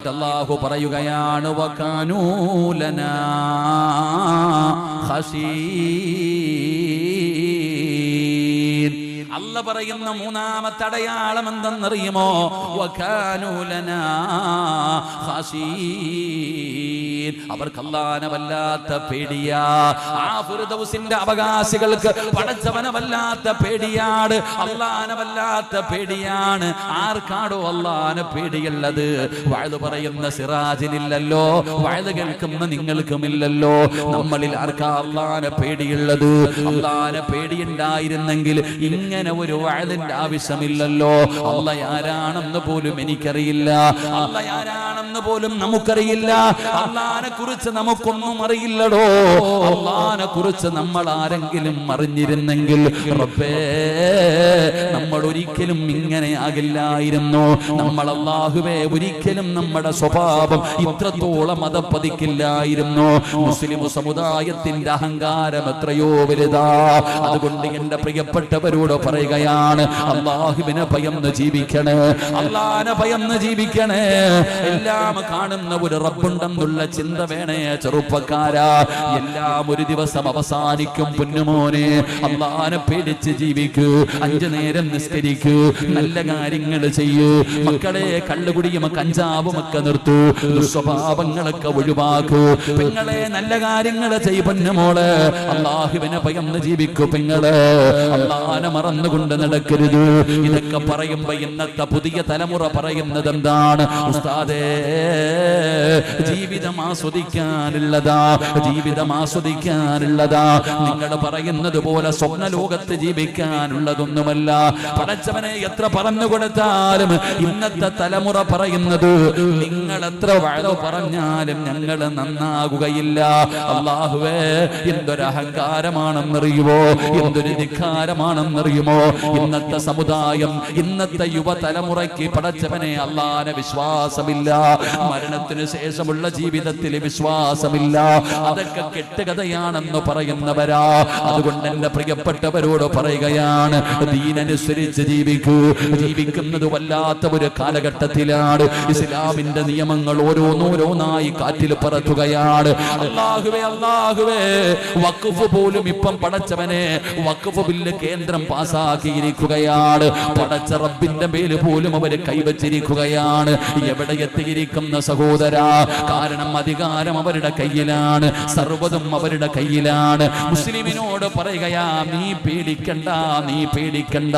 അള്ളാഹു പറയുകയാണ് വക്കാനൂലന ഖശീൻ അല്ല പറയുന്ന മൂന്നാമത്തെ അടയാളം എന്തെന്നറിയുമോ? അവർക്ക് അല്ലാനെ പേടിയാ. ആ ഫിർദൗസിന്റെ അവകാശികൾക്ക് പടച്ചവനെ വല്ലാത്ത പേടിയാണ്. വല്ലാത്ത പേടിയാണ്. ആർക്കാടോ അള്ളാനെ പേടിയുള്ളത്? വഴുത് പറയുന്ന സിറാജിനില്ലല്ലോ. വഴുത് കേൾക്കുന്ന നിങ്ങൾക്കുമില്ലല്ലോ. നമ്മളിൽ ആർക്കാ അള്ളാനെ പേടിയുള്ളത്? അള്ളാനെ പേടിയുണ്ടായിരുന്നെങ്കിൽ ഇങ്ങനെ ഒരു വാഴതിന്റെ ആവശ്യമില്ലല്ലോ. അല്ല ആരാണെന്ന് പോലും എനിക്കറിയില്ല. അള്ള ആരാണെന്ന് പോലും നമുക്കറിയില്ല. അള്ളഹാനെ കുറിച്ച് നമുക്കൊന്നും അറിയില്ലടോ. അള്ളഹാനെ കുറിച്ച് നമ്മൾ ആരെങ്കിലും അറിഞ്ഞിരുന്നെങ്കിൽ റബ്ബേ നമ്മൾ ഒരിക്കലും ഇങ്ങനെ ആകില്ലായിരുന്നു. നമ്മൾ അള്ളാഹുവേ ഒരിക്കലും നമ്മുടെ സ്വഭാവം ഇത്രത്തോളം അതപ്പതിക്കില്ലായിരുന്നു മുസ്ലിം സമുദായത്തിന്റെ അഹങ്കാരം എത്രയോ വലുതാ. അതുകൊണ്ട് എന്റെ പ്രിയപ്പെട്ടവരോട് പറയുകയാണ് അള്ളാഹുവിനെ ഭയന്ന് ജീവിക്കണേ അള്ളാനെ ഭയന്ന് ജീവിക്കണേ. എല്ലാം കാണുന്ന ഒരു റബ്ബുണ്ടെന്നുള്ള ചിന്ത വേണേ ചെറുപ്പക്കാരാ. എല്ലാം ഒരു ദിവസം അവസാനിക്കും പൊന്നുമോനെ. അള്ളാനെ പേടിച്ച് ജീവിക്കൂ അഞ്ചു നേരം നിസ്കരിക്കൂ നല്ല കാര്യങ്ങൾ ചെയ്യൂ. മക്കളെ കള്ളുകുടിയും കഞ്ചാവും ഒക്കെ നിർത്തൂ ദുസ്വഭാവങ്ങളൊക്കെ ഒഴിവാക്കൂ. പെങ്ങളെ നല്ല കാര്യങ്ങൾ ചെയ് പൊന്നുമോൾ. അള്ളാഹുവിനെ പയന്ന് ജീവിക്കൂ പെങ്ങൾ. അള്ളാനെ മറന്നുകൊണ്ട് നടക്കരുത്. ഇതൊക്കെ പറയുമ്പോ ഇന്നത്തെ പുതിയ തലമുറ പറയുന്നത് എന്താണ് ഉസ്താദേ ജീവിതം ആസ്വദിക്കാനുള്ളതാ ജീവിതം ആസ്വദിക്കാനുള്ളതാ. നിങ്ങൾ പറയുന്നത് പോലെ സ്വപ്ന ലോകത്ത് ജീവിക്കാനുള്ളതൊന്നുമല്ല. പടച്ചവനെ എത്ര പറഞ്ഞു കൊടുത്താലും ഇന്നത്തെ തലമുറ പറയുന്നത് നിങ്ങൾ എത്ര വഴു പറഞ്ഞാലും ഞങ്ങൾ നന്നാകുകയില്ല. അള്ളാഹുവേ എന്തൊരു അഹങ്കാരമാണെന്നറിയുമോ? എന്തൊരു ധിക്കാരമാണെന്നറിയുമോ? ഇന്നത്തെ സമുദായം ഇന്നത്തെ യുവതലമുറയ്ക്ക് പടച്ചവനെ അള്ളാന വിശ്വാസമില്ല. മരണത്തിന് ശേഷമുള്ള ജീവിതത്തിൽ വിശ്വാസമില്ല. അതൊക്കെ കെട്ടുകഥയാണെന്ന് പറയുന്നവരാ. അതുകൊണ്ട് എന്റെ പ്രിയപ്പെട്ടവരോട് പറയുകയാണ് ദീനനുസരിച്ച് ജീവിക്കൂ. ജീവിക്കുന്നത് വല്ലാത്ത ഒരു കാലഘട്ടത്തിലാണ്. ഇസ്ലാമിന്റെ നിയമങ്ങൾ ഓരോന്നോരോന്നായി കാറ്റിൽ പറത്തുകയാണ്. അള്ളാഹുവേ വഖഫ് പോലും ഇപ്പം പടച്ചവനെ വഖഫ് ബില്ല് കേന്ദ്രം പാസാക്കിയിരിക്കുകയാണ്. പടച്ച റബ്ബിന്റെ പേര് പോലും അവർ കൈവച്ചിരിക്കുകയാണ്. എവിടെ എത്തിയിരിക്കുന്ന സഹോദര കാരണം അധികാരം അവരുടെ കയ്യിലാണ് സർവതും അവരുടെ കയ്യിലാണ്. മുസ്ലിമിനോട് പറയുകയാ നീ പേടിക്കണ്ട നീ പേടിക്കണ്ട.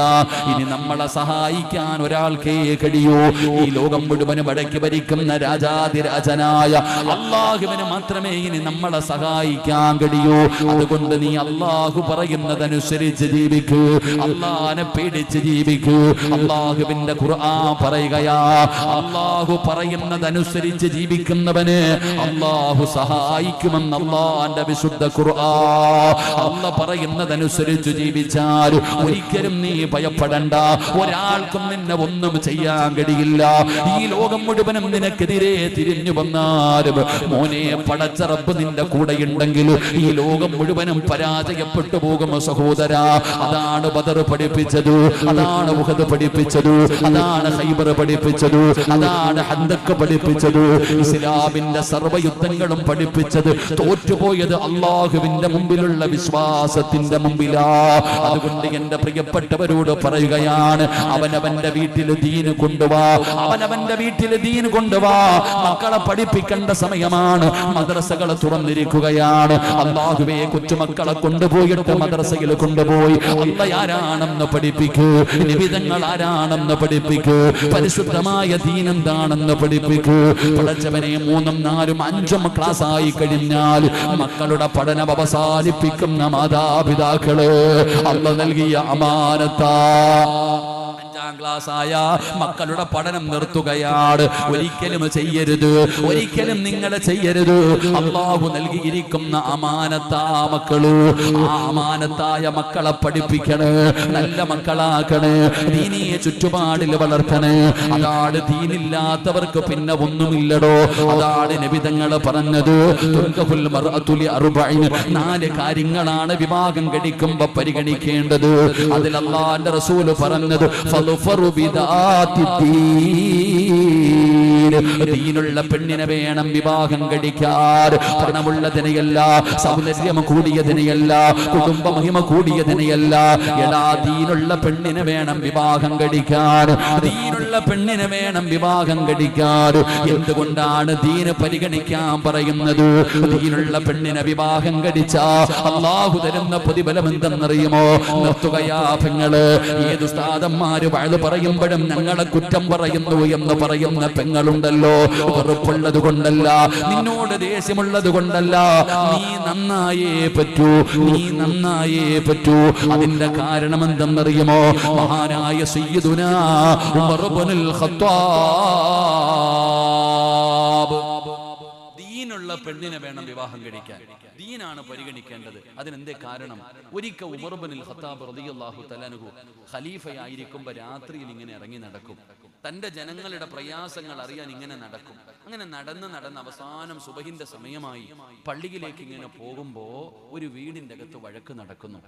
ഇനി നമ്മളെ സഹായിക്കാൻ ഒരാൾക്കേ കഴിയൂ. ഈ ലോകം മുഴുവനും അടക്കി ഭരിക്കുന്ന രാജാതിരാജനായ അള്ളാഹുവിന് മാത്രമേ ഇനി നമ്മളെ സഹായിക്കാൻ കഴിയൂ. അതുകൊണ്ട് നീ അള്ളാഹു പറയുന്നതനുസരിച്ച് ജീവിക്കൂ. അള്ളാഹിനെ പേടിച്ച് ജീവിക്കൂ. അള്ളാഹുവിന്റെ ഖുർആൻ പറയുകയാ അള്ളാഹു പറയുന്നതനുസരിച്ച് ജീവിക്കുന്നവന് അള്ളാഹു സഹായിക്കുമെന്ന് അള്ളാന്റെ വിശുദ്ധ ഖുർആൻ. അല്ല പറയുന്നതനുസരിച്ച് ജീവിച്ചാൽ ഒരിക്കലും നീ ഭയപ്പെടണ്ട. ഒരാൾക്കും നിന്നെ ഒന്നും ചെയ്യാൻ കഴിയില്ല. ഈ ലോകം മുഴുവനും നിനക്കെതിരെ തിരിഞ്ഞു വന്നാലും മോനെ പടച്ചറപ്പ് നിന്റെ കൂടെയുണ്ടെങ്കിൽ ഈ ലോകം മുഴുവനും പരാജയപ്പെട്ടു പോകും സഹോദര. അതാണ് ബദർ പഠിപ്പിച്ചത്. അതാണ് ഉഹദ് പഠിപ്പിച്ചത്. അതാണ് ഹൈബർ പഠിപ്പിച്ചത്. അതാണ് ഹന്തക്ക് പഠിപ്പിച്ചത്. ഇസ്ലാമിന്റെ സർവയുദ്ധങ്ങളും പഠിപ്പിച്ചത്. തോറ്റുപോയത് അള്ളാഹുവിന്റെ മുമ്പിലുള്ള വിശ്വാസത്തിന്റെ മുമ്പിലാ. അതുകൊണ്ട് എന്റെ പ്രിയപ്പെട്ടവരോട് പറയുകയാണ് അവനവന്റെ വീട്ടിൽ ദീന് കൊണ്ടുവാ. അവനവന്റെ വീട്ടിൽ ദീന് കൊണ്ടുവാ. മക്കളെ പഠിപ്പിക്കേണ്ട സമയമാണ്. മദ്രസകൾ തുറന്നിരിക്കുകയാണ്. അള്ളാഹുവെ കൊച്ചുമക്കളെ കൊണ്ടുപോയിട്ട് മദ്രസയിൽ കൊണ്ടുപോയി. അല്ല ആരാണെന്ന് പഠിപ്പിക്കൂ. നിബിധങ്ങൾ ആരാണെന്ന് പഠിപ്പിക്കൂ. പരിശുദ്ധമായ ദീനെന്താണെന്ന് പഠിപ്പിക്കൂ. പഠിച്ചവനെ മൂന്നും നാലും അഞ്ചും ക്ലാസ് ആയി കഴിഞ്ഞാൽ മക്കളുടെ പഠനം അവസാനിപ്പിക്കുന്ന മാതാപിതാക്കൾ അമ്മ നൽകിയ അമാനത്താ. അഞ്ചാം ക്ലാസ് ആയ മക്കളുടെ പഠനം നിർത്തുകയാണ്. ഒരിക്കലും ചെയ്യരുത്. ഒരിക്കലും നിങ്ങൾ ചെയ്യരുത്. അള്ളാഹു നൽകിയിരിക്കുന്ന അമാനത്താ മക്കൾ അമാനത്തായ മക്കളെ പഠിപ്പിക്കണേ. നല്ല മക്കളാക്കണേ. ദീനിയെ ചുറ്റുപാടിൽ വളർത്തണേ. അതാണ് ദീനില്ലാത്തവർക്ക് പിന്നെ ഒന്നുമില്ലടോ. അതാണ് നബിതങ്ങൾ പറഞ്ഞത്. നാല് കാര്യങ്ങളാണ് വിവാഹം കഴിക്കുമ്പോ പരിഗണിക്കേണ്ടത്. അതിൽ റസൂൽ പറഞ്ഞത് ബിദാത്തി بذات ദീൻ ദീനുള്ള പെണ്ണിനെ വേണം വിവാഹം കഴിക്കാൻ. പണമുള്ളതിനെയല്ല സൗന്ദര്യം കൂടിയതിനെയല്ല കുടുംബ മഹിമ കൂടിയതിനെയല്ല. എടാ ദീനുള്ള പെണ്ണിനെ വേണം വിവാഹം കഴിക്കാൻ. ദീനുള്ള പെണ്ണിനെ വേണം വിവാഹം കഴിക്കാൻ. എന്തുകൊണ്ടാണ് ദീന് പരിഗണിക്കാൻ പറയുന്നത്? ദീനുള്ള പെണ്ണിനെ വിവാഹം കഴിച്ച അള്ളാഹു തരുന്ന പ്രതിഫലം എന്തെന്നറിയുമോ നിർത്തുകയാ പെങ്ങൾ. ഏത് സ്ഥാതന്മാര് വഴുത് പറയുമ്പോഴും ഞങ്ങളെ കുറ്റം പറയുന്നു എന്ന് പറയുന്ന പെങ്ങളുണ്ടല്ലോ വെറുപ്പുള്ളത് കൊണ്ടല്ല നിന്നോട് ദേഷ്യമുള്ളത് കൊണ്ടല്ല നീ നന്നായേ പറ്റൂ നീ നന്നായേ പറ്റൂ. അതിന്റെ കാരണം എന്തെന്നറിയുമോ മഹാനായ സയ്യിദുന ഉമർ ദീനുള്ള പെണ്ണിനെ വേണം വിവാഹം കഴിക്കാൻ. ദീനാണ് പരിഗണിക്കേണ്ടത്. അതിനെന്തേ കാരണം? ഒരിക്കൽ ഉമർബനിൽ ഖത്താബ് റളിയല്ലാഹു തലാനുഹു ഖലീഫയായിരിക്കുമ്പോൾ രാത്രിയിൽ ഇങ്ങനെ ഇറങ്ങി നടക്കും. തന്റെ ജനങ്ങളുടെ പ്രയാസങ്ങൾ അറിയാൻ ഇങ്ങനെ നടക്കും. അങ്ങനെ നടന്ന് നടന്ന് അവസാനം സുബഹിന്റെ സമയമായി പള്ളിയിലേക്ക് ഇങ്ങനെ പോകുമ്പോ ഒരു വീടിന്റെ അകത്ത് വഴക്ക് നടക്കുന്നു.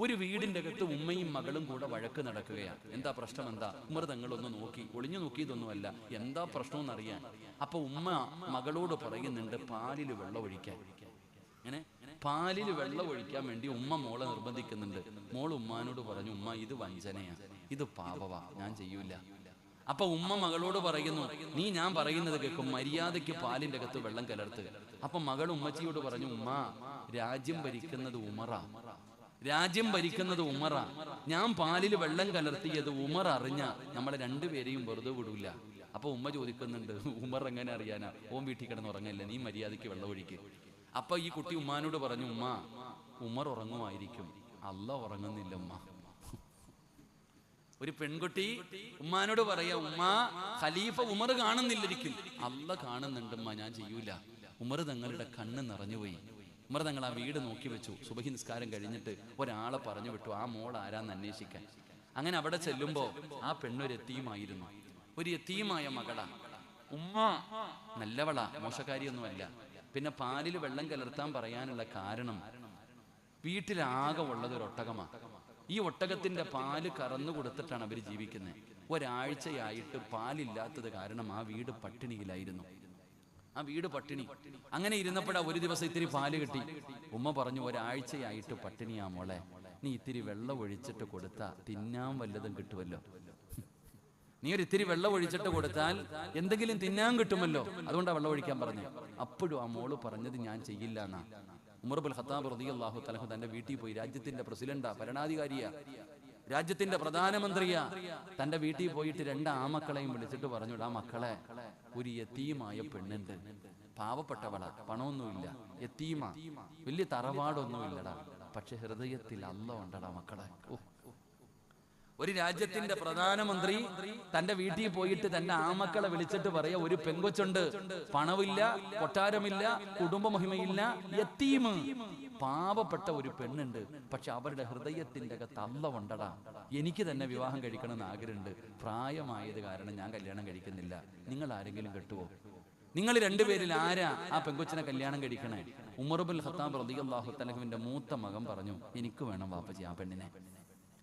ഒരു വീടിന്റെ അകത്ത് ഉമ്മയും മകളും കൂടെ വഴക്ക് നടക്കുകയാണ് എന്താ പ്രശ്നം? എന്താ? ഉമർ തങ്ങളൊന്ന് നോക്കി. ഒളിഞ്ഞു നോക്കിയതൊന്നുമല്ല. എന്താ പ്രശ്നം എന്നറിയാൻ അപ്പൊ ഉമ്മ മകളോട് പറയുന്നുണ്ട് പാലിൽ വെള്ളം ഒഴിക്കാൻ ഇങ്ങനെ പാലിൽ വെള്ളം ഒഴിക്കാൻ വേണ്ടി ഉമ്മ മോളെ നിർബന്ധിക്കുന്നുണ്ട്. മോൾ ഉമ്മാനോട് പറഞ്ഞു ഉമ്മ ഇത് വഞ്ചനയാ. ഇത് പാപവാ. ഞാൻ ചെയ്യൂല. അപ്പൊ ഉമ്മ മകളോട് പറയുന്നു നീ ഞാൻ പറയുന്നത് കേൾക്കും. മര്യാദയ്ക്ക് പാലിന്റെ അകത്ത് വെള്ളം കലർത്ത്. അപ്പൊ മകൾ ഉമ്മച്ചിയോട് പറഞ്ഞു ഉമ്മ രാജ്യം ഭരിക്കുന്നത് ഉമറ. രാജ്യം ഭരിക്കുന്നത് ഉമറ. ഞാൻ പാലിൽ വെള്ളം കലർത്തിയത് ഉമർ അറിഞ്ഞ. നമ്മളെ രണ്ടുപേരെയും വെറുതെ വിടൂല. അപ്പൊ ഉമ്മ ചോദിക്കുന്നുണ്ട് ഉമർ എങ്ങനെ അറിയാനാ? ഓം വീട്ടിൽ കിടന്ന് ഉറങ്ങല്ലേ? നീ മര്യാദയ്ക്ക് വെള്ളം ഒഴിക്ക്. അപ്പൊ ഈ കുട്ടി ഉമ്മാനോട് പറഞ്ഞു ഉമ്മ ഉമർ ഉറങ്ങുമായിരിക്കും. അല്ല ഉറങ്ങുന്നില്ല ഉമ്മ. ഒരു പെൺകുട്ടി ഉമ്മാനോട് പറയാ ഉമ്മ ഖലീഫ ഉമർ കാണുന്നില്ലിരിക്കും. അല്ല കാണുന്നുണ്ട് ഉമ്മ ഞാൻ ചെയ്യൂല. ഉമർ തങ്ങളുടെ കണ്ണ് നിറഞ്ഞുപോയി. ഉമർ തങ്ങൾ ആ വീട് നോക്കി വെച്ചു. സുബഹി നിസ്കാരം കഴിഞ്ഞിട്ട് ഒരാളെ പറഞ്ഞു വിട്ടു ആ മോൾ ആരാന്ന് അന്വേഷിക്കാൻ. അങ്ങനെ അവിടെ ചെല്ലുമ്പോ ആ പെണ്ണൊരു എത്തിയുമായിരുന്നു ഒരു എത്തിയുമായ മകളാ. ഉമ്മ നല്ലവളാ മോശക്കാരിയൊന്നുമല്ല. പിന്നെ പാലിൽ വെള്ളം കലർത്താൻ പറയാനുള്ള കാരണം വീട്ടിലാകെ ഉള്ളത് ഒരു ഒട്ടകമാണ് ഈ ഒട്ടകത്തിന്റെ പാൽ കറന്നു കൊടുത്തിട്ടാണ് അവർ ജീവിക്കുന്നത് ഒരാഴ്ചയായിട്ട് പാലില്ലാത്തത് കാരണം ആ വീട് പട്ടിണിയിലായിരുന്നു. ആ വീട് പട്ടിണി. അങ്ങനെ ഇരുന്നപ്പോഴാ ഒരു ദിവസം ഇത്തിരി പാൽ കിട്ടി. ഉമ്മ പറഞ്ഞു ഒരാഴ്ചയായിട്ട് പട്ടിണിയാ മോളെ. നീ ഇത്തിരി വെള്ളം ഒഴിച്ചിട്ട് കൊടുത്താ തിന്നാൻ വല്ലതും കിട്ടുമല്ലോ നീ ഒരു ഇത്തിരി വെള്ളം ഒഴിച്ചിട്ട് കൊടുത്താൽ എന്തെങ്കിലും തിന്നാൻ കിട്ടുമല്ലോ. അതുകൊണ്ടാണ് വെള്ളം ഒഴിക്കാൻ പറഞ്ഞു. അപ്പോഴും ആ മോൾ പറഞ്ഞത് ഞാൻ ചെയ്യില്ല എന്നാ. ഉമർബുൽ ഖത്താബ് റളിയല്ലാഹു തലഹു തന്റെ വീട്ടിൽ പോയി രാജ്യത്തിന്റെ പ്രസിഡന്റാ ഭരണാധികാരിയാ. രാജ്യത്തിന്റെ പ്രധാനമന്ത്രിയാ. തന്റെ വീട്ടിൽ പോയിട്ട് രണ്ട് ആമക്കളെയും വിളിച്ചിട്ട് പറഞ്ഞു ആ മക്കളെ ഒരു യത്തീമായ പെണ്ണുണ്ട്. പാവപ്പെട്ടവളാ. പണമൊന്നുമില്ല. യത്തീമ. വലിയ തറവാടൊന്നുമില്ലടാ. പക്ഷെ ഹൃദയത്തിൽ അല്ല ഉണ്ടടാ മക്കളെ. ഓ. ഒരു രാജ്യത്തിന്റെ പ്രധാനമന്ത്രി തന്റെ വീട്ടിൽ പോയിട്ട് തന്റെ ആമക്കളെ വിളിച്ചിട്ട് പറയാ ഒരു പെങ്കൊച്ചുണ്ട്. പണമില്ല കൊട്ടാരമില്ല കുടുംബമഹിമയില്ല എത്തീമ് പാവപ്പെട്ട ഒരു പെണ്ണുണ്ട്. പക്ഷെ അവരുടെ ഹൃദയത്തിന്റെ അകത്ത് എനിക്ക് തന്നെ വിവാഹം കഴിക്കണമെന്ന് ആഗ്രഹമുണ്ട്. പ്രായമായത് കാരണം ഞാൻ കല്യാണം കഴിക്കുന്നില്ല. നിങ്ങൾ ആരെങ്കിലും കെട്ടുവോ? നിങ്ങൾ രണ്ടുപേരിൽ ആരാ ആ പെങ്കൊച്ചിനെ കല്യാണം കഴിക്കണേ? ഉമറുബുൽ ഖത്താബ് റളിയല്ലാഹു തലഹുവിന്റെ മൂത്ത മകൻ പറഞ്ഞു എനിക്ക് വേണം വാപ്പച്ചി ആ പെണ്ണിനെ.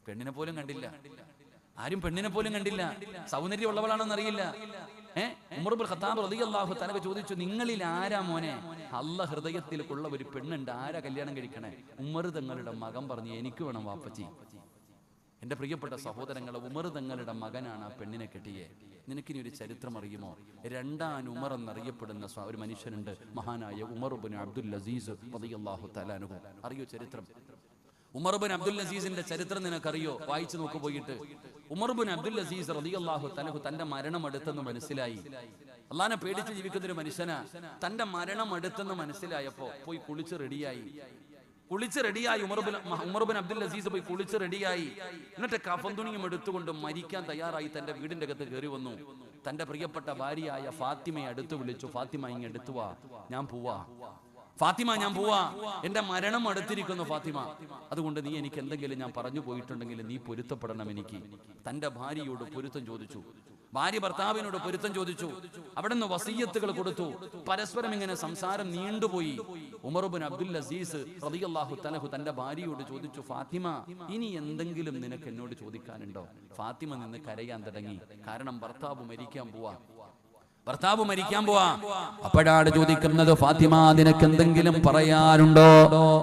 പെണ്ണിനെ പോലും കണ്ടില്ല. ആരും പെണ്ണിനെ പോലും കണ്ടില്ല. സൗന്ദര്യം ഉള്ളവളാണെന്ന് അറിയില്ല ഏഹ് ഉമർബുൽ ഖത്താബ് ചോദിച്ചു നിങ്ങളിൽ ആരാ മോനെ? അല്ല ഹൃദയത്തിലേക്കുള്ള ഒരു പെണ്ണുണ്ട്. ആരാ കല്യാണം കഴിക്കണേ? ഉമർ തങ്ങളുടെ മകൻ പറഞ്ഞു എനിക്ക് വേണം വാപ്പച്ചി. എന്റെ പ്രിയപ്പെട്ട സഹോദരങ്ങളെ ഉമർ തങ്ങളുടെ മകനാണ് ആ പെണ്ണിനെ കെട്ടിയേ. നിനക്കിനി ഒരു ചരിത്രം അറിയുമോ? രണ്ടാൻ ഉമർ എന്നറിയപ്പെടുന്ന ഒരു മനുഷ്യനുണ്ട് മഹാനായ ഉമർ അബ്ദുൽ അസീസ് അറിയോ ചരിത്രം? ഉമർബിൻ അബ്ദുൽ അസീസിന്റെ ചരിത്രം നിനക്കറിയോ? വായിച്ചു നോക്കു പോയിട്ട്. ഉമർബിൻ അബ്ദുൽ അസീസ് റളിയല്ലാഹു തലഹു തന്റെ മരണം അടുത്തെന്ന് മനസ്സിലായി. അള്ളാനെ പേടിച്ച് ജീവിക്കുന്ന ഒരു മനുഷ്യനാ. തന്റെ മരണം അടുത്തെന്ന് മനസ്സിലായപ്പോ പോയി കുളിച്ച് റെഡിയായി. കുളിച്ച് റെഡിയായി ഉമർബിൻ ഉമർബിൻ അബ്ദുൽ അസീസ് പോയി കുളിച്ച് റെഡിയായി. എന്നിട്ട് കഫൻ തുണിയും എടുത്തുകൊണ്ട് മരിക്കാൻ തയ്യാറായി തന്റെ വീടിന്റെ അകത്ത് കയറി വന്നു. തന്റെ പ്രിയപ്പെട്ട ഭാര്യയായ ഫാത്തിമയെ അടുത്ത് വിളിച്ചു. ഫാത്തിമ ഇങ്ങ് എടുത്തുവാ ഞാൻ പോവാ. ഫാത്തിമ ഞാൻ പോവാ. എന്റെ മരണം അടുത്തിരിക്കുന്നു ഫാത്തിമ. അതുകൊണ്ട് നീ എനിക്ക് എന്തെങ്കിലും ഞാൻ പറഞ്ഞു പോയിട്ടുണ്ടെങ്കിൽ നീ പൊരുത്തപ്പെടണം എനിക്ക്. തന്റെ ഭാര്യയോട് പൊരുത്തം ചോദിച്ചു. ഭാര്യ ഭർത്താവിനോട് പൊരുത്തം ചോദിച്ചു. അവിടുന്ന് വസീയത്തുകൾ കൊടുത്തു. പരസ്പരം ഇങ്ങനെ സംസാരം നീണ്ടുപോയി. ഉമർബിൻ അബ്ദുൽ അസീസ് റളിയല്ലാഹു തലഹു തന്റെ ഭാര്യയോട് ചോദിച്ചു ഫാത്തിമ ഇനി എന്തെങ്കിലും നിനക്ക് എന്നോട് ചോദിക്കാനുണ്ടോ? ഫാത്തിമ നിന്ന് കരയാൻ തുടങ്ങി. കാരണം ഭർത്താവ് മരിക്കാൻ പോവാ. ഭർത്താവ് മരിക്കാൻ പോവാ. അപ്പോഴാണ് ചോദിക്കുന്നത് ഫാത്തിമ നിനക്ക് എന്തെങ്കിലും പറയാനുണ്ടോ?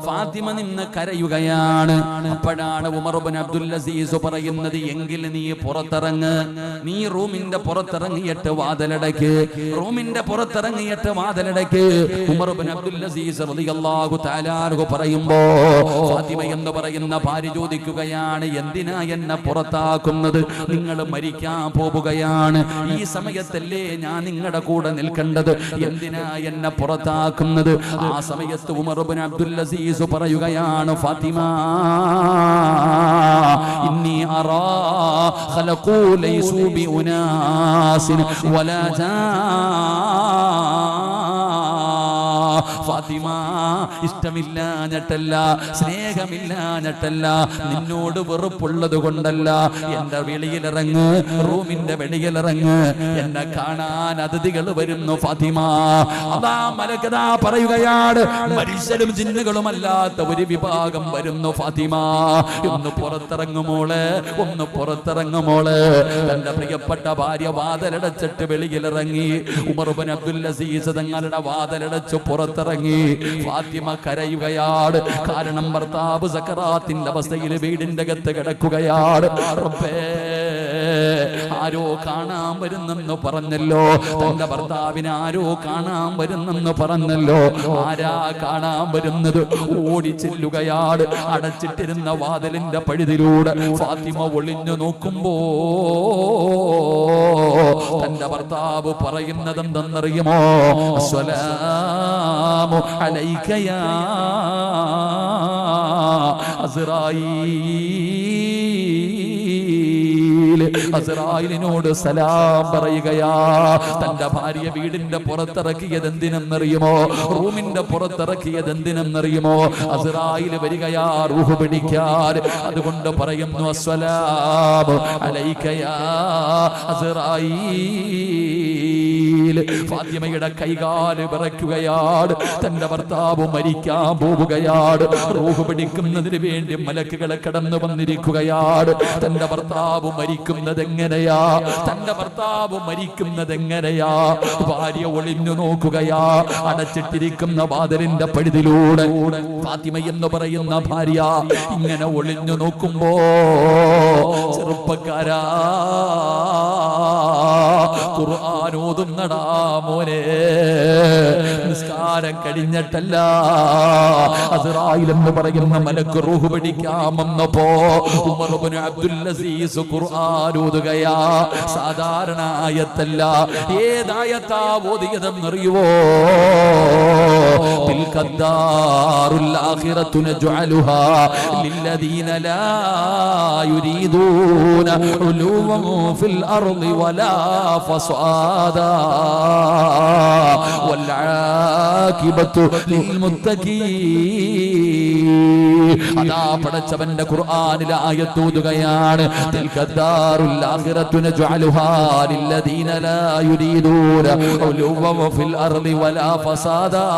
ഫാത്തിമ നിന്ന് കരയുകയാണ്. അപ്പോഴാണ് ഉമർബൻ അബ്ദുൽ അസീസ് പറയുന്നത് എങ്കിൽ നീ പുറത്തിറങ്ങ്. നീ റൂമിന്റെ പുറത്തിറങ്ങിയിട്ട് വാതിലടയ്ക്ക് റൂമിന്റെ പുറത്തിറങ്ങിയിട്ട് വാതിലടയ്ക്ക് ഉമർബൻ അബ്ദുൽ അസീസ് റളിയല്ലാഹു തആലാഹു പറയുമ്പോ ഫാത്തിമ എന്ന് പറയുന്ന ഭാര്യ ചോദിക്കുകയാണ് എന്തിനാ എന്നെ പുറത്താക്കുന്നത്? നിങ്ങൾ മരിക്കാൻ പോവുകയാണ്. ഈ സമയത്തല്ലേ ഞാൻ നിങ്ങളുടെ കൂടെ നിൽക്കേണ്ടത് എന്തിനാ എന്നെ പുറത്താക്കുന്നത്? ആ സമയത്ത് ഉമർബിൻ അബ്ദുൽ അസീസ് പറയുകയാണ് ഫാത്തിമ ഇന്നി അറാ ഖലഖൂ ലൈസൂ ബിഉനാസിൻ വലാ ജാ ഫാത്തിമ ഇഷ്ടമില്ലാഞ്ഞിട്ടല്ല സ്നേഹമില്ലാഞ്ഞിട്ടല്ല നിന്നോട് വെറുപ്പുള്ളത് കൊണ്ടല്ല. എന്റെ വെളിയിലിറങ്ങ് റൂമിന്റെ വെളിയിലിറങ്ങ് എന്നെ കാണാൻ അതിഥികൾ വരുന്നു ഫാത്തിമ. അതാ മലകഥ പറയുകയാണ്. മനുഷ്യരും ജിന്നുകളും അല്ലാത്ത ഒരു വിഭാഗം വരുന്നു ഫാത്തിമ. ഒന്ന് പുറത്തിറങ്ങുമോൾ ഒന്ന് പുറത്തിറങ്ങുമോൾ തന്റെ പ്രിയപ്പെട്ട ഭാര്യ വാതലടച്ചിട്ട് വെളിയിലിറങ്ങി. ഉമർബൻ അബ്ദുൽ അസീസ് തങ്ങളുടെ വാതിലടച്ച് പുറത്തിറങ്ങി. ഫാത്തിമ കരയുകയാണ്. കാരണം ഭർത്താവ് സക്കറാത്തിന്റെ അവസ്ഥയിൽ വീടിന്റെ അകത്ത് കിടക്കുകയാണ്. റബ്ബേ. ആരോ കാണാൻ വരുന്നെന്ന് പറഞ്ഞല്ലോ. തന്റെ ഭർത്താവിനെ ആരോ കാണാൻ വരുന്നെന്ന് പറഞ്ഞല്ലോ. ആരാ കാണാൻ വരുന്നത്? ഓടി ചെല്ലുകയാണ്. അടച്ചിട്ടിരുന്ന വാതിലിന്റെ പഴുതിലൂടെ ഫാത്തിമ ഒളിഞ്ഞു നോക്കുമ്പോ തന്റെ ഭർത്താവ് പറയുന്നത് എന്തെന്നറിയുമോ അസ്സലാമു അലൈക്കയാ യാ അസ്രായീൽ അസറായിലിനോട് സലാം പറയുകയാ തന്റെ ഭാര്യ വീടിന്റെ പുറത്തിറക്കിയത് എന്തിനെന്നറിയുമോ റൂമിന്റെ പുറത്തിറക്കിയത് എന്തിനെന്നറിയുമോ അസറായിൽ വരികയാ റൂഹ് പിടിക്കാൻ. അതുകൊണ്ട് പറയുന്നു അസ്വലാം അലൈക്കയാ യാ അസ്രായീൽ ഫാത്തിമയുടെ കൈകാൽ വിറയ്ക്കുകയാണ്. തന്റെ ഭർത്താവ് മരിക്കാൻ പോവുകയാണ്. റൂഹ് പിടിക്കുന്നതിന് വേണ്ടി മലക്കുകളെ കടന്നു വന്നിരിക്കുകയാണ്. തന്റെ ഭർത്താവ് മരിക്കുന്നത് എങ്ങനെയാ തന്റെ ഭർത്താവ് മരിക്കുന്നത് എങ്ങനെയാ ഭാര്യ ഒളിഞ്ഞു നോക്കുകയാ. അടച്ചിട്ടിരിക്കുന്ന വാതിലിന്റെ പഴുതിലൂടെ. ഫാത്തിമ എന്ന് പറയുന്ന ഭാര്യ ഇങ്ങനെ ഒളിഞ്ഞു നോക്കുമ്പോ ചെറുപ്പക്കാരാ. ഖുർആൻ ഓതുന്നടാ മോനെ നിസ്കാരം കഴിഞ്ഞിട്ടല്ല അസ്രായിൽ എന്ന് പറയുന്ന മലക്ക് റൂഹ് പിടിക്കാമെന്നപ്പോ ഉമർ ഇബ്നു അബ്ദുൽ അസീസ് ഖുർആൻ ഓതുകയാ സാധാരണ ആയത്തല്ല ഏതായത്താ ഓതിയതെന്നറിയുവോ تلك الدار الآخرة نجعلها للذين لا يريدون علوا في الأرض ولا فصادا والعاقبة للمتقين അതാ പടച്ചവന്റെ ഖുർആനിൽ ആയത്തൂതുകയാണ് تلك الدار الآخرة نجعلها للذين لا يريدون علوا في الأرض ولا فسادا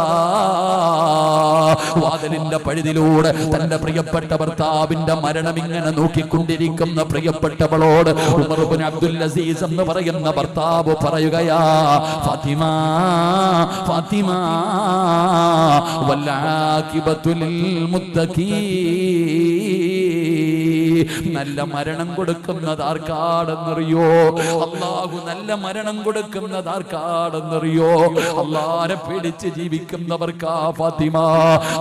വാതിലിന്റെ പഴുതിലൂടെ തന്റെ പ്രിയപ്പെട്ട ഭർത്താവിന്റെ മരണം ഇങ്ങനെ നോക്കിക്കൊണ്ടിരിക്കുന്ന പ്രിയപ്പെട്ടവളോട് ഉമർ ഇബ്നു അബ്ദുൽ അസീസ് എന്ന് പറയുന്ന ഭർത്താവ് പറയുകയാ ഫാത്തിമ ഫാത്തിമ വല്ലാഖിബത്തുൽ മുത്തഖീൻ. നല്ല മരണം കൊടുക്കുന്നത് ആർക്കാടെന്നറിയോ അള്ളാഹു നല്ല മരണം കൊടുക്കുന്നത് ആർക്കാടെന്നറിയോ അള്ളാനെ പേടിച്ച് ജീവിക്കുന്നവർക്കാ ഫാത്തിമ.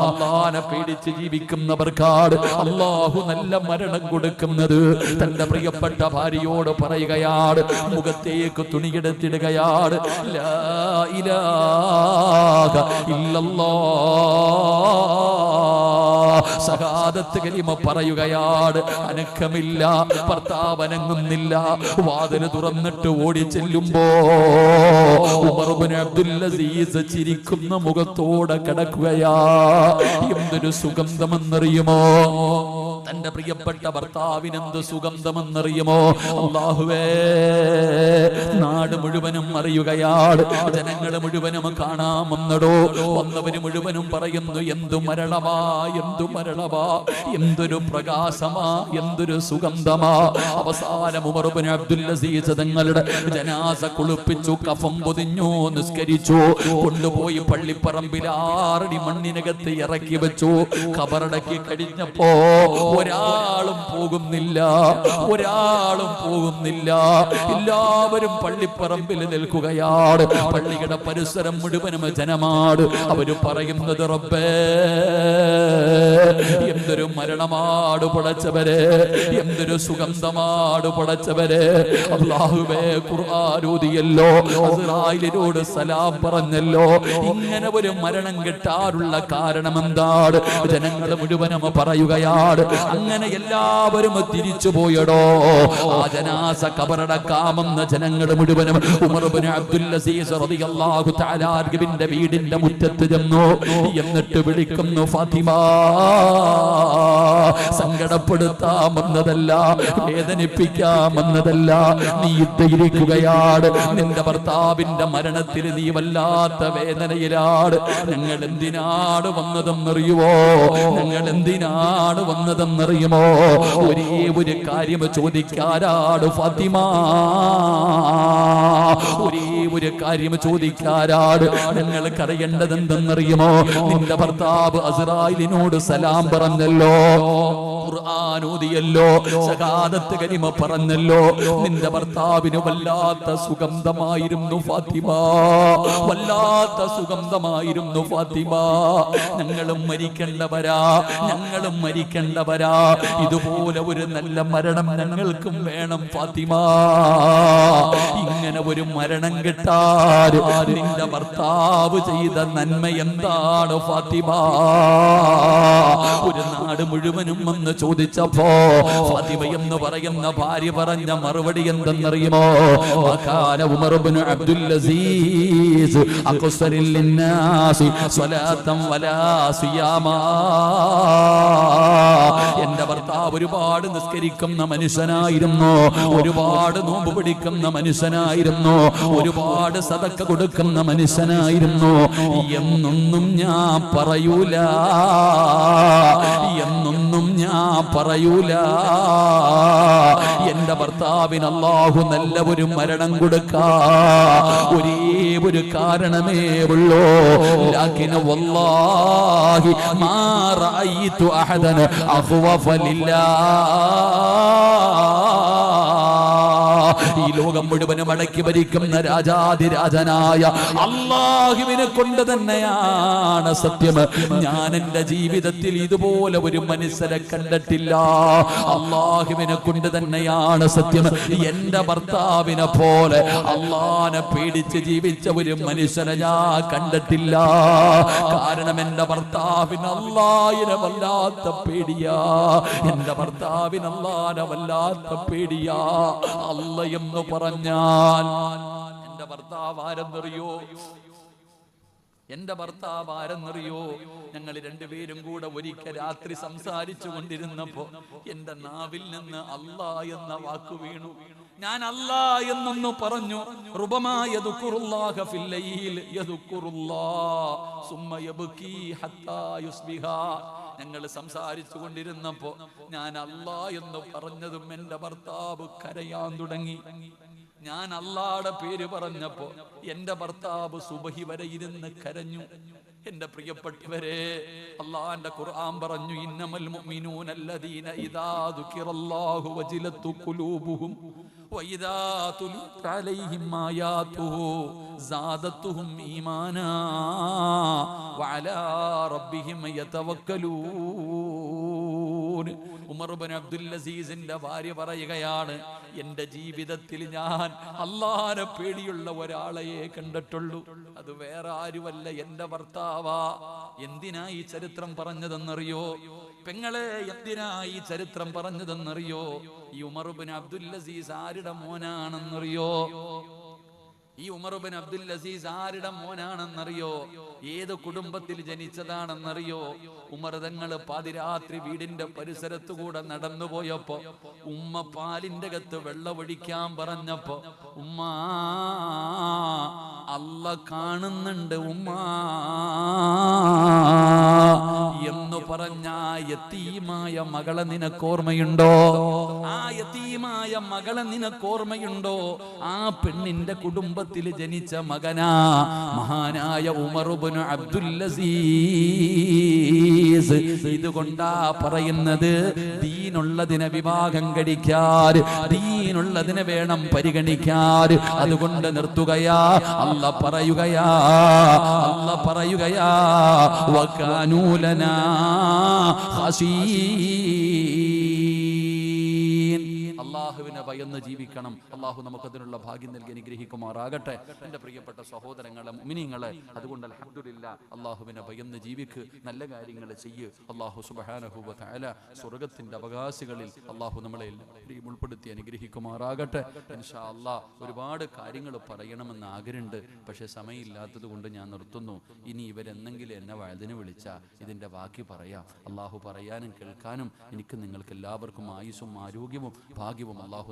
അള്ളാനെ പേടിച്ച് ജീവിക്കുന്നവർക്കാട് അള്ളാഹു നല്ല മരണം കൊടുക്കുന്നത്. തന്റെ പ്രിയപ്പെട്ട ഭാര്യയോട് പറയുകയാണ് മുഖത്തേക്ക് തുണിയെടുത്തിടുകയാണ് ലാ ഇലാഹ ഇല്ലല്ലാഹ്. സഹാദത്ത് കലിമ പറയുകയാണ് അനക്കമില്ല ഭർത്താവ് അനങ്ങുന്നില്ല വാതിൽ തുറന്നിട്ട് ഓടി ചെല്ലുമ്പോ ഉമർ ഇബ്നു അബ്ദുൽ അസീസ് ചിരിക്കുന്ന മുഖത്തോടെ കിടക്കുകയാ. എന്തൊരു സുഗന്ധമെന്നറിയുമോ? തന്റെ പ്രിയപ്പെട്ട ഭർത്താവിന് എന്ത് സുഗന്ധമെന്നറിയുമോ? അള്ളാഹുവേ നാട് മുഴുവനും അറിയുകയാണ്. ജനങ്ങൾ മുഴുവനും കാണാമെന്നടോ? വന്നവര് മുഴുവനും പറയുന്നു എന്തു മരണമാ എന്തു മരണമാ എന്തൊരു പ്രകാശമാ എന്തൊരു സുഗന്ധമാ. അവസാനം ഉമർബിന് അബ്ദുൽ അസീസ് തങ്ങളുടെ ജനാസ കുളിപ്പിച്ചു കഫം പൊതിഞ്ഞു നിസ്കരിച്ചു കൊണ്ടുപോയി പള്ളിപ്പറമ്പിൽ ആറടി മണ്ണിനകത്ത് ഇറക്കി വെച്ചു. കബറടക്കി കഴിഞ്ഞപ്പോ ഒരാളും പോകുന്നില്ല. ഒരാളും പോകുന്നില്ല. എല്ലാവരും പള്ളിപ്പറമ്പിൽ നിൽക്കുകയാണ്. പള്ളിയുടെ പരിസരം മുഴുവനും ജനമാണ്. അവർ പറയുന്നത് റബ്ബേ എന്തൊരു മരണമാട് പടച്ചവരെ. എന്തൊരു സുഗന്ധമാട് പടച്ചവരെ. അള്ളാഹുവേ ഖുർആാനൂതിയല്ലോ ഇസ്രായേലിനോട് സലാം പറഞ്ഞല്ലോ. ഇങ്ങനെ ഒരു മരണം കിട്ടാറുള്ള കാരണം എന്താണ്? ജനങ്ങൾ മുഴുവനും പറയുകയാണ്. അങ്ങനെ എല്ലാവരും തിരിച്ചു പോയടോ. ആ ജനാസ കബറടക്കാമെന്ന ജനങ്ങൾ മുഴുവനും ഉമർബിന് അബ്ദുൽ അസീസ് റളിയല്ലാഹു തആല അൻഹുവിന്റെ വീടിന്റെ മുറ്റത്ത് ചെന്നു. എന്നിട്ട് വിളിക്കുന്നു ഫാത്തിമ സങ്കടപ്പെടുത്താമെന്നതല്ല വേദനിപ്പിക്കാമെന്നതല്ല നീ ഇട്ടിരിക്കുകയാണ്. നിന്റെ ഭർത്താവിന്റെ മരണത്തിൽ നീ വല്ലാത്ത വേദനയിലാണ്. ഞങ്ങൾ എന്തിനാണ് വന്നതെന്നറിയുവോ? ഞങ്ങൾ എന്തിനാണ് വന്നതെന്നറിയുമോ ഒരേ ഒരു കാര്യം ചോദിക്കാരാണ് ഫാത്തിമ? ഒരേ ഒരു കാര്യം ചോദിക്കാരാണ് നിങ്ങൾ അറിയേണ്ടത് എന്തെന്നറിയുമോ നിന്റെ ഭർത്താവ് അസ്രായിലിനോട് സലാം പറഞ്ഞല്ലോ. ഖുർആാനോദിയല്ലോ സകാദത്ത് കരിമ പറഞ്ഞല്ലോ. നിന്റെ ഭർത്താവിന് വല്ലാത്ത സുഗന്ധമായിരുന്നു ഫാത്തിമ. വല്ലാത്ത സുഗന്ധമായിരുന്നു ഫാത്തിമ. ഞങ്ങളും മരിക്കേണ്ടവരാ ഞങ്ങളും മരിക്കേണ്ടവരാ. ഇതുപോലെ ഒരു നല്ല മരണം ഞങ്ങൾക്കും വേണം ഫാത്തിമ. ഇങ്ങനെ ഒരു മരണം കിട്ടാൻ നിന്റെ ഭർത്താവ് ചെയ്ത നന്മ എന്താണ് ഫാത്തിമ? ഒരു നാട് മുഴുവനും വന്ന് ചോദിച്ചപ്പോ ഫാത്തിമ എന്ന് പറയുന്ന ഭാര്യ പറഞ്ഞ മറുപടി എന്തെന്നറിയുമോ? വകാന ഉമർ ഇബ്നു അബ്ദുൽ അസീസ് എന്റെ ഭർത്താവ് ഒരുപാട് നിസ്കരിക്കുന്ന മനുഷ്യനായിരുന്നു. ഒരുപാട് നോമ്പ് പിടിക്കുന്ന മനുഷ്യനായിരുന്നു. ഒരുപാട് സതക്ക കൊടുക്കുന്ന മനുഷ്യനായിരുന്നു. എന്നൊന്നും ഞാൻ പറയൂല. എന്നൊന്നും ഞാൻ പറയൂല. എന്റെ ഭർത്താവിന് അള്ളാഹു നല്ല ഒരു മരണം കൊടുക്ക. ഒരേ ഒരു കാരണമേ ഉള്ളൂ. വല്ലാഹി ഈ ലോകം മുഴുവനും അടക്കി ഭരിക്കുന്ന രാജാതിരാജനായ അള്ളാഹുവിനെ കൊണ്ട് തന്നെയാണ് സത്യം. ഞാൻ എന്റെ ജീവിതത്തിൽ ഇതുപോലെ ഒരു മനുഷ്യരെ കണ്ടിട്ടില്ല. അള്ളാഹുവിനെ കൊണ്ട് തന്നെയാണ് സത്യം. എന്റെ ഭർത്താവിനെ പോലെ അള്ളാനെ പേടിച്ച് ജീവിച്ച ഒരു മനുഷ്യനെ ഞാൻ കണ്ടിട്ടില്ല. കാരണം എന്റെ ഭർത്താവിന് അള്ളാഹിനെ വല്ലാത്ത പേടിയാ. എന്റെ ഭർത്താവിന് അള്ളാനെ വല്ലാത്ത പേടിയാ. അല്ല എന്ന് പറഞ്ഞാൽ എന്റെ ഭർത്താവ് ആരെന്നറിയോ? എന്റെ ഭർത്താവ് ആരെന്നറിയോ? ഞങ്ങൾ രണ്ടുപേരും കൂടെ ഒരിക്കൽ രാത്രി സംസാരിച്ചു കൊണ്ടിരുന്നപ്പോ എന്റെ നാവിൽ നിന്ന് അല്ല എന്ന വാക്ക് വീണു. ഞാൻ അല്ല എന്നൊന്ന് പറഞ്ഞു റുബമായ ഞങ്ങൾ സംസാരിച്ചു കൊണ്ടിരുന്നപ്പോ ഞാൻ അല്ല എന്ന് പറഞ്ഞതും എന്റെ ഭർത്താവ് കരയാൻ തുടങ്ങി. ഞാൻ അള്ളാടെ പേര് പറഞ്ഞപ്പോ എന്റെ ഭർത്താവ് സുബഹി വരെ ഇരുന്ന് കരഞ്ഞു. എന്റെ പ്രിയപ്പെട്ടവരെ അള്ളാന്റെ ഖുർആൻ പറഞ്ഞു ഇന്നമൽ മുഅ്മിനൂനല്ലദീന ഇദാ ദുകിറല്ലാഹു വജിലത്തു ഖുലൂബുഹും ഭാര്യ പറയുകയാണ് എന്റെ ജീവിതത്തിൽ ഞാൻ അള്ളാനെ പേടിയുള്ള ഒരാളെയെ കണ്ടിട്ടുള്ളൂ. അത് വേറെ ആരുമല്ല എന്റെ ഭർത്താവാ. എന്തിനാ ഈ ചരിത്രം പറഞ്ഞതെന്നറിയോ? പെങ്ങളെ എന്തിനാ ഈ ചരിത്രം പറഞ്ഞതെന്നറിയോ? ഈ ഉമറുബിൻ അബ്ദുൽ അസീസ് ആരുടെ മോനാണെന്നറിയോ? ഈ ഉമറുബിൻ അബ്ദുൽ അസീസ് ആരുടെ മോനാണെന്നറിയോ? ഏത് കുടുംബത്തിൽ ജനിച്ചതാണെന്നറിയോ? ഉമർ തങ്ങൾ പാതിരാത്രി വീടിന്റെ പരിസരത്തു കൂടെ നടന്നു പോയപ്പോ ഉമ്മ പാലിന്റെ അകത്ത് വെള്ളമൊഴിക്കാൻ പറഞ്ഞപ്പോ ഉമ്മ അല്ല കാണുന്നുണ്ട് ഉമ്മ എന്ന് പറഞ്ഞ യത്തീമായ മകളെ നിനക്കോർമ്മയുണ്ടോ ആ യത്തീമായ മകളെ നിനക്കോർമ്മയുണ്ടോ ആ പെണ്ണിന്റെ കുടുംബത്തിൽ ജനിച്ച മകനാ മഹാനായ ഉമറുബിന് അബ്ദുല്ലസീസ്. ഇതുകൊണ്ടാ പറയുന്നത് ദീനുള്ളതിനെ വിവാഹം കഴിക്കാൻ ദീനുള്ളതിനെ വേണം പരിഗണിക്കാൻ. അതുകൊണ്ട് നിർത്തുകയാ? അല്ല പറയുകയാ അല്ല പറയുകയാ വക്കാനൂലനാ ഹസീൻ ഭയന്ന് ജീവിക്കണം. അള്ളാഹു നമുക്കതിനുള്ള ഭാഗ്യം നൽകി അനുഗ്രഹിക്കുമാറാകട്ടെ. എന്റെ പ്രിയപ്പെട്ട സഹോദരങ്ങളെ മിനിങ്ങളെ അതുകൊണ്ട് അൽഹംദുലില്ലാ അള്ളാഹുവിനെ ഭയന്ന് ജീവിക്ക് നല്ല കാര്യങ്ങൾ ചെയ്യ്. അള്ളാഹു സുബഹാനഹുബ തല സ്വർഗത്തിന്റെ അവകാശികളിൽ അള്ളാഹു നമ്മളെ എല്ലാവരെയും ഉൾപ്പെടുത്തി അനുഗ്രഹിക്കുമാറാകട്ടെ. ഇൻഷാ അള്ളാ ഒരുപാട് കാര്യങ്ങൾ പറയണമെന്ന് ആഗ്രഹമുണ്ട്. പക്ഷേ സമയമില്ലാത്തത് കൊണ്ട് ഞാൻ നിർത്തുന്നു. ഇനി ഇവരെന്നെങ്കിലും എന്നെ വഴുതിന് വിളിച്ച ഇതിന്റെ ബാക്കി പറയാം. അള്ളാഹു പറയാനും കേൾക്കാനും എനിക്ക് നിങ്ങൾക്ക് എല്ലാവർക്കും ആയുസ്സും ആരോഗ്യവും ഭാഗ്യവും അള്ളാഹു